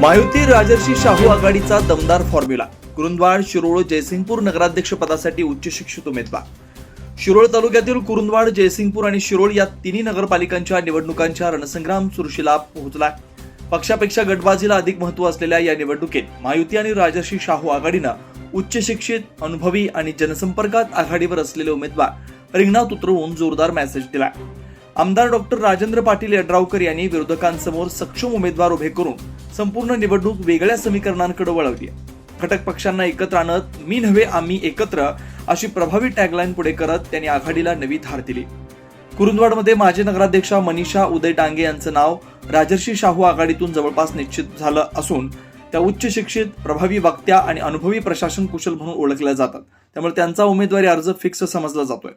मायुती राजर्षी शाहू आघाडीचा दमदार फॉर्म्युला. कुरुंदवाड शिरोळ जयसिंगपूर नगराध्यक्ष पदासाठी उच्च शिक्षित उमेदवार. शिरोळ तालुक्यातील कुरुंदवाड जयसिंगपूर आणि शिरोळ या तिन्ही नगरपालिकांच्या निवडणुकांच्या रणसंग्राम चुरशीला पोहोचला पक्षापेक्षा गटबाजीला अधिक महत्त्व असलेल्या या निवडणुकीत महायुती आणि राजर्षी शाहू आघाडीनं उच्च शिक्षित अनुभवी आणि जनसंपर्कात आघाडीवर असलेले उमेदवार रिंगणात उतरवून जोरदार मेसेज दिला आमदार डॉक्टर राजेंद्र पाटील यड्रावकर यांनी विरोधकांसमोर सक्षम उमेदवार उभे करून संपूर्ण निवडणूक वेगळ्या समीकरणांकडे वळवली घटक पक्षांना एकत्र आणत मी नव्हे आम्ही एकत्र अशी प्रभावी टॅगलाईन पुढे करत त्यांनी आघाडीला नवी धार दिली. कुरुंदवाडमध्ये माजी नगराध्यक्षा मनीषा उदय डांगे यांचं नाव राजर्षी शाहू आघाडीतून जवळपास निश्चित झालं असून त्या उच्च शिक्षित प्रभावी वक्त्या आणि अनुभवी प्रशासन कुशल म्हणून ओळखल्या जातात. त्यामुळे त्यांचा उमेदवारी अर्ज फिक्स समजला जातोय.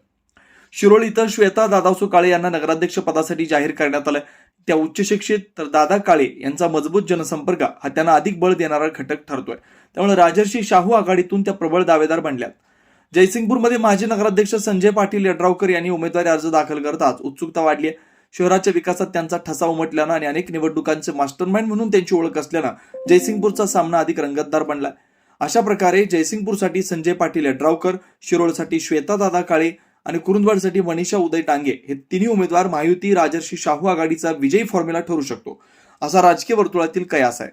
शिरोळ इथं श्वेता दादासू काळे यांना नगराध्यक्ष पदासाठी जाहीर करण्यात आलं त्या उच्च शिक्षित तर दादा काळे यांचा मजबूत जनसंपर्क हा त्यांना अधिक बळ देणारा घटक ठरतोय. त्यामुळे राजर्षी शाहू आघाडीतून त्या प्रबळ दावेदार बनल्यात. जयसिंगपूरमध्ये माजी नगराध्यक्ष संजय पाटील यड्रावकर यांनी उमेदवारी अर्ज दाखल करताच उत्सुकता वाढली आहे. शहराच्या विकासात त्यांचा ठसा उमटल्यानं आणि अनेक निवडणुकांचे मास्टरमाइंड म्हणून त्यांची ओळख असल्यानं जयसिंगपूरचा सामना अधिक रंगतदार बनला अशा प्रकारे जयसिंगपूरसाठी संजय पाटील यड्रावकर शिरोळसाठी श्वेता दादा काळे आणि कुरुंदवाडसाठी मनीषा उदय टांगे हे तिन्ही उमेदवार महायुती राजर्षी शाहू आघाडीचा विजयी फॉर्म्युला ठरू शकतो. असा राजकीय वर्तुळातील कयास आहे.